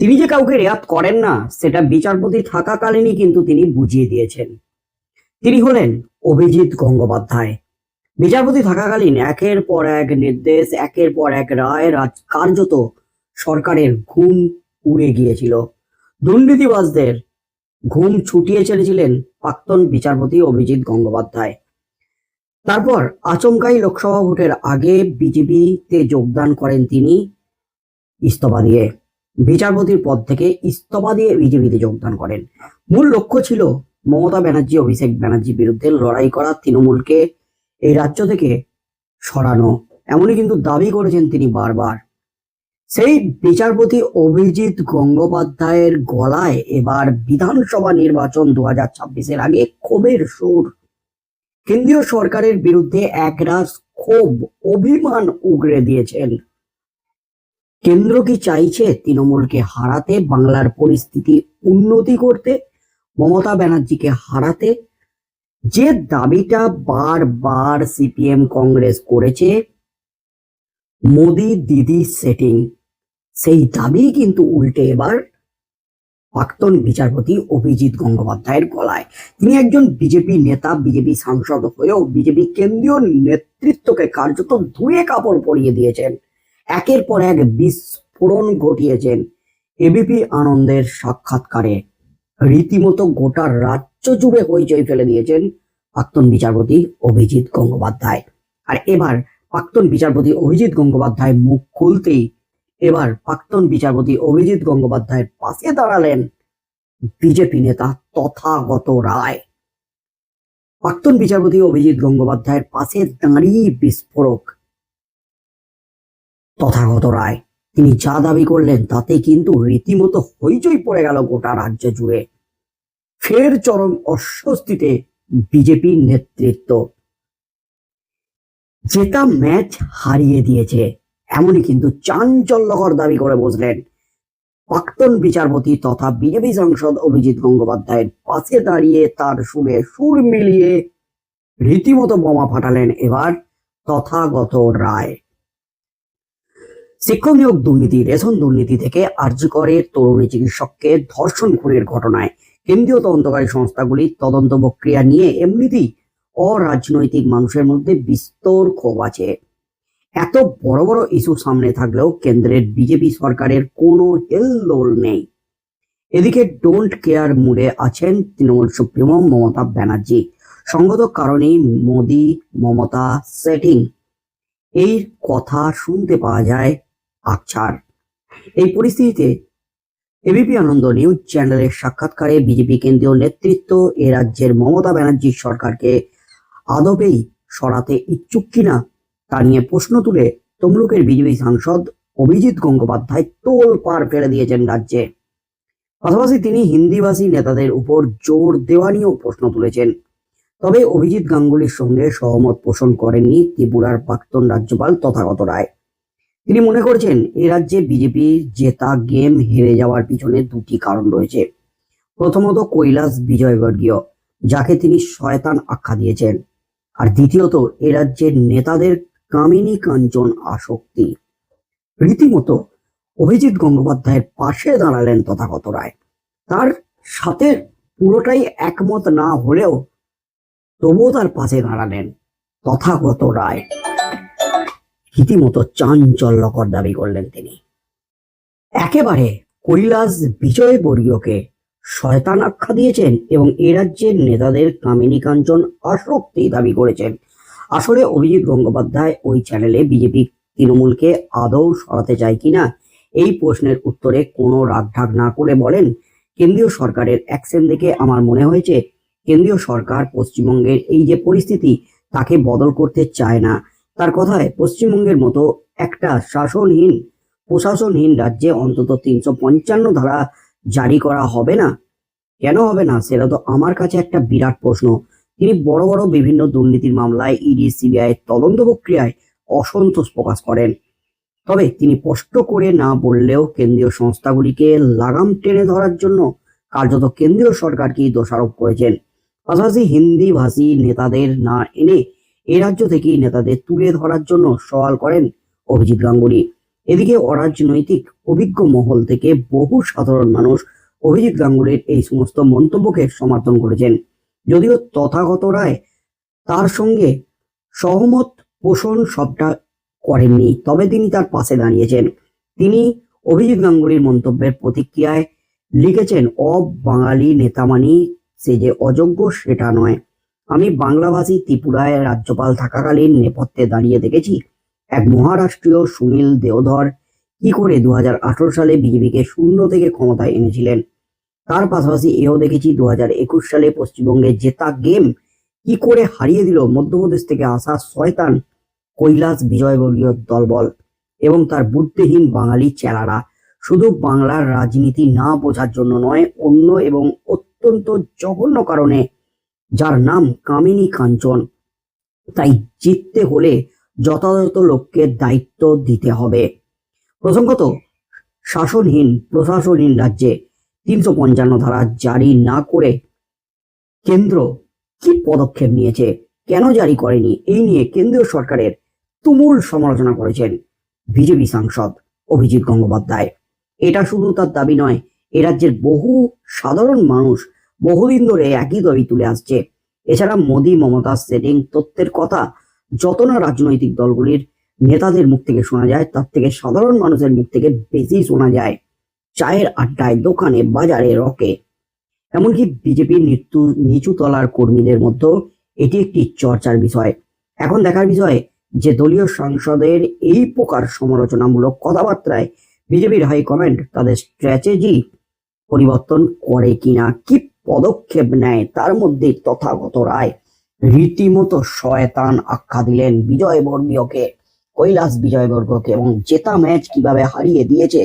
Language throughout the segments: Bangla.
তিনি যে কাউকে রেয়াত করেন না, সেটা বিচারপতি থাকাকালীনই কিন্তু তিনি বুঝিয়ে দিয়েছেন। তিনি হলেন অভিজিৎ গঙ্গোপাধ্যায়। বিচারপতি থাকাকালীন একের পর এক নির্দেশ, একের পর এক রায় কার্যত সরকারের ঘুম উড়ে গিয়েছিল। দুর্নীতিবাজদের ঘুম ছুটিয়ে ছেড়েছিলেন প্রাক্তন বিচারপতি অভিজিৎ গঙ্গোপাধ্যায়। তারপর আচমকাই লোকসভা ভোটের আগে বিজেপিতে যোগদান করেন তিনি ইস্তফা দিয়ে। বিচারপতির পদ থেকে ইস্তফা দিয়ে বিজেপিতে যোগদান করেন। মূল লক্ষ্য ছিল মমতা ব্যানার্জি অভিষেক ব্যানার্জির বিরুদ্ধে লড়াই করা তৃণমূলকে এই রাজ্য থেকে সরানো। এমনই কিন্তু দাবি করেছেন তিনি বারবার। সেই বিচারপতি অভিজিৎ গঙ্গোপাধ্যায়ের গলায় এবার বিধানসভা নির্বাচন দু হাজার ছাব্বিশের আগে ক্ষোভের সুর। কেন্দ্রীয় সরকারের বিরুদ্ধে একরাশ ক্ষোভ, অভিমান উগরে দিয়েছেন কেন্দ্র কি চাইছে তৃণমূলকে হারাতে, বাংলার পরিস্থিতি উন্নতি করতে, মমতা ব্যানার্জিকে হারাতে? যে দাবিটা বারবার সিপিএম কংগ্রেস করেছে, মোদি দিদি সেটিং। সেই দাবি কিন্তু উল্টে এবার প্রাক্তন বিচারপতি অভিজিৎ গঙ্গোপাধ্যায়ের গলায়। তিনি একজন বিজেপি নেতা, বিজেপি সাংসদ হয়েও বিজেপি কেন্দ্রীয় নেতৃত্বকে কার্যত ধুয়ে কাপড় পরিয়ে দিয়েছেন। একের পর এক বিস্ফোরণ ঘটিয়েছেন এবিপি আনন্দের সাক্ষাৎকারে। রীতিমতো গোটা রাজ্য জুড়ে হইচই ফেলে দিয়েছেন প্রাক্তন বিচারপতি অভিজিৎ গঙ্গোপাধ্যায়। আর এবার প্রাক্তন বিচারপতি অভিজিৎ গঙ্গোপাধ্যায় মুখ খুলতেই এবার প্রাক্তন বিচারপতি অভিজিৎ গঙ্গোপাধ্যায়ের পাশে দাঁড়ালেন বিজেপি নেতা তথাগত রায়। প্রাক্তন বিচারপতি অভিজিৎ গঙ্গোপাধ্যায়ের পাশে দাঁড়িয়ে বিস্ফোরক তথাগত রায়। তিনি যা দাবি করলেন তাতে কিন্তু রীতিমতো হইচই পড়ে গেল গোটা রাজ্য জুড়ে। ফের চরম অস্বস্তিতে বিজেপির নেতৃত্ব। জেতা ম্যাচ হারিয়ে দিয়েছে, এমনই কিন্তু চাঞ্চল্যকর দাবি করে বসলেন প্রাক্তন বিচারপতি তথা বিজেপি সাংসদ অভিজিৎ গঙ্গোপাধ্যায়ের পাশে দাঁড়িয়ে তার সুরে সুর মিলিয়ে রীতিমতো বোমা ফাটালেন এবার তথাগত রায়। শিক্ষক নিয়োগ দুর্নীতি, রেশন দুর্নীতি থেকে আর্যকরের তরুণী চিকিৎসককে ধর্ষণ খুনের ঘটনায়। কেন্দ্রীয় তদন্তকারী সংস্থাগুলি তদন্ত প্রক্রিয়া নিয়ে এমনিতেই অরাজনৈতিক মানুষের মধ্যে বিস্তর ক্ষোভ আছে। এত বড় বড় ইস্যু সামনে থাকলেও কেন্দ্রের বিজেপি সরকারের কোনো হেলদোল নেই। এদিকে ডোন্ট কেয়ার মুডে আছেন তৃণমূল সুপ্রিমো মমতা ব্যানার্জি। সঙ্গত কারণেই মোদি মমতা সেটিং। এই কথা শুনতে পাওয়া যায় আকছার এই পরিস্থিতিতে এবিপি আনন্দ নিউজ চ্যানেলের সাক্ষাৎকারে বিজেপি কেন্দ্রীয় নেতৃত্ব এ রাজ্যের মমতা ব্যানার্জির সরকারকে আদবেই সরাতে ইচ্ছুক কিনা তা নিয়ে প্রশ্ন তুলে তমলুকের বিজেপি সাংসদ অভিজিৎ গঙ্গোপাধ্যায় তোল পার ফেলে দিয়েছেন রাজ্যে। পাশাপাশি তিনি হিন্দিভাষী নেতাদের উপর জোর দেওয়া নিয়েও প্রশ্ন তুলেছেন। তবে অভিজিৎ গাঙ্গুলির সঙ্গে সহমত পোষণ করেননি ত্রিপুরার প্রাক্তন রাজ্যপাল তথাগত রায়। তিনি মনে করছেন, এ রাজ্যে বিজেপি জেতা গেম হেরে যাওয়ার পিছনে দুটি কারণ রয়েছে। প্রথমত, কৈলাস বিজয়বর্গীয়, যাকে তিনি শয়তান আখ্যা দিয়েছেন। আর দ্বিতীয়ত, এ রাজ্যের নেতাদের কামিনী কাঞ্চন আসক্তি। রীতিমতো, অভিজিৎ গঙ্গোপাধ্যায়ের পাশে দাঁড়ালেন তথাগত রায়। তার সাথে পুরোটাই একমত না হলেও তবুও তার পাশে দাঁড়ালেন তথাগত রায়। রীতিমতো চাঞ্চল্যকর দাবি করলেন তিনি। একেবারে কৈলাস বিজয় বর্গীয়কে শয়তান আখ্যা দিয়েছেন এবং এ রাজ্যের নেতাদের কামিনী কাঞ্চন আসক্তি দাবি করেছেন। আসলে অভিজিৎ গঙ্গোপাধ্যায় ওই চ্যানেলে বিজেপি তৃণমূলকে আদৌ সরাতে চায় কিনা, এই প্রশ্নের উত্তরে কোনো রাগঢাক না করে বলেন, কেন্দ্রীয় সরকারের অ্যাকশন দেখে আমার মনে হয়েছে, কেন্দ্রীয় সরকার পশ্চিমবঙ্গের এই যে পরিস্থিতি, তাকে বদল করতে চায় না। তার কথায় পশ্চিমবঙ্গের মতো একটা শাসনহীন, প্রশাসনহীন রাজ্যে অন্তত তিনশো পঞ্চান্ন ধারা জারি করা হবে না? কেন হবে না? সেটা তো আমার কাছে একটা বিরাট প্রশ্ন। তিনি বড় বড় বিভিন্ন দুর্নীতির মামলায় ইডি, সিবিআই তদন্ত প্রক্রিয়ায় অসন্তোষ প্রকাশ করেন। তবে তিনি স্পষ্ট করে না বললেও কেন্দ্রীয় সংস্থাগুলিকে লাগাম টেনে ধরার জন্য কার্যত কেন্দ্রীয় সরকারকেই দোষারোপ করেছেন। পাশাপাশি হিন্দি ভাষী নেতাদের না এনে এ রাজ্য থেকেই নেতাদের তুলে ধরার জন্য সওয়াল করেন অভিজিৎ গাঙ্গুলি। এদিকে অরাজনৈতিক অভিজ্ঞ মহল থেকে বহু সাধারণ মানুষ অভিজিৎ গাঙ্গুলির এই সমস্ত মন্তব্যকে সমর্থন করেছেন। যদিও তথাগত রায় তার সঙ্গে সহমত পোষণ সবটা করেননি, তবে তিনি তার পাশে দাঁড়িয়েছেন। তিনি অভিজিৎ গাঙ্গুলির মন্তব্যের প্রতিক্রিয়ায় লিখেছেন অবাঙালি নেতামানি সে যে অযোগ্য সেটা নয়। আমি বাংলাভাষী ত্রিপুরায় রাজ্যপাল থাকাকালীন নেপথ্যে দাঁড়িয়ে দেখেছি এক মহারাষ্ট্রীয় সুনীল দেওধর কি করে দুহাজার আঠারো সালে বিজেপিকে শূন্য থেকে ক্ষমতায় এনেছিলেন। তার পাশাপাশি এও দেখেছি দু হাজার একুশ সালে পশ্চিমবঙ্গে জেতা গেম কি করে হারিয়ে দিল মধ্যপ্রদেশ থেকে আসা শয়তান কৈলাস বিজয়বর্গীয় দলবল এবং তার বুদ্ধিহীন বাঙালি চেলারা। শুধু বাংলার রাজনীতি না বোঝার জন্য নয়, অন্য এবং অত্যন্ত জঘন্য কারণে যার নাম কামিনী কাঞ্চন। তাই জিততে হলে যথাযথ লোককে দায়িত্ব দিতে হবে। প্রসঙ্গত, শাসনহীন প্রশাসনহীন রাজ্যে তিনশো পঞ্চান্ন ধারা জারি না করে কেন্দ্র কি পদক্ষেপ নিয়েছে, কেন জারি করেনি, এই নিয়ে কেন্দ্রীয় সরকারের তুমুল সমালোচনা করেছেন বিজেপি সাংসদ অভিজিৎ গঙ্গোপাধ্যায়। এটা শুধু তার দাবি নয়, এ রাজ্যের বহু সাধারণ মানুষ বহুদিন ধরে একই দাবি তুলে আসছে। এছাড়া মোদী মমতা সেটিং তথ্যের কথা, যত না রাজনৈতিক দলগুলির নেতাদের মুখ থেকে শোনা যায়, তার থেকে সাধারণ মানুষের মুখ থেকে বেশি শোনা যায় চায়ের আড্ডায়, দোকানে, বাজারে, রকে। এমনকি বিজেপির নিত্যু নিচু তলার কর্মীদের মধ্যেও এটি একটি চর্চার বিষয়। এখন দেখার বিষয়, যে দলীয় সাংসদের এই প্রকার সমালোচনামূলক কথাবার্তায় বিজেপির হাইকমান্ড তাদের স্ট্র্যাটেজি পরিবর্তন করে কিনা, কি পদক্ষেপ নেয়, তার মধ্যে তথাগত রায়। রীতিমতো শয়তান আখ্যা দিলেন বিজয় বর্গীয়কে কৈলাস বিজয়বর্গকে, এবং জেতা ম্যাচ কীভাবে হারিয়ে দিয়েছে,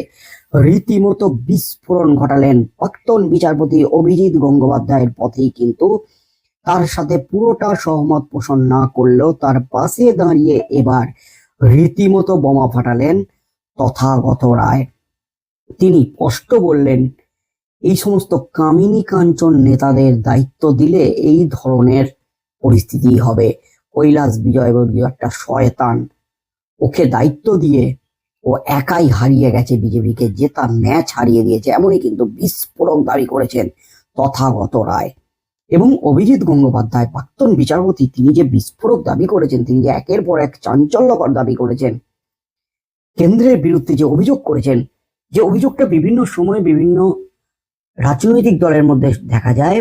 রীতিমতো বিস্ফোরণ ঘটালেন প্রাক্তন বিচারপতি অভিজিৎ গঙ্গোপাধ্যায়ের পথেই কিন্তু তার সাথে পুরোটা সহমত পোষণ না করলেও তার পাশে দাঁড়িয়ে এবার রীতিমতো বোমা ফাটালেন তথাগত রায়। তিনি স্পষ্ট বললেন এই সমস্ত কামিনী কাঞ্চন নেতাদের দায়িত্ব দিলে এই ধরনের পরিস্থিতি হবে। কৈলাস বিজয়বর্গীয় একটা শয়তান। ওকে দায়িত্ব দিয়ে ও একাই হারিয়ে গেছে বিজেপিকে। জেতা ম্যাচ হারিয়ে দিয়েছে, এমনই কিন্তু বিস্ফোরক দাবি করেছেন তথাগত রায়। এবং অভিজিৎ গঙ্গোপাধ্যায়, প্রাক্তন বিচারপতি, তিনি যে বিস্ফোরক দাবি করেছেন, তিনি যে একের পর এক চাঞ্চল্যকর দাবি করেছেন, কেন্দ্রের বিরুদ্ধে যে অভিযোগ করেছেন, যে অভিযোগটা বিভিন্ন সময় বিভিন্ন রাজনৈতিক দলের মধ্যে দেখা যায়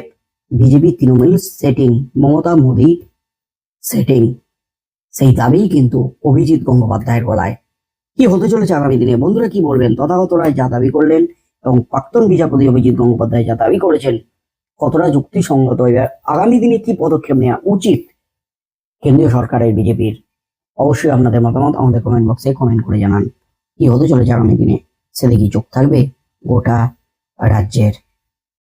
BJP Trinamool setting Mamata Modi setting সেই দাবি কিন্তু অভিজিৎ গঙ্গোপাধ্যায়ের গলায়। কি হতে চলেছে আগামী দিনে? বন্ধুরা কি বলবেন? তথাগত রায় যা দাবি করলেন এবং প্রাক্তন বিচারপতি অভিজিৎ গঙ্গোপাধ্যায় যা দাবি করেছেন, কতটা যুক্তিসঙ্গত? এবার আগামী দিনে কি পদক্ষেপ নেওয়া উচিত কেন্দ্রীয় সরকারের বিজেপির? অবশ্যই আপনাদের মতামত আমাদের কমেন্ট বক্সে কমেন্ট করে জানান। কি হতে চলেছে আগামী দিনে? সেদিকে চোখ থাকবে গোটা রাজ্যের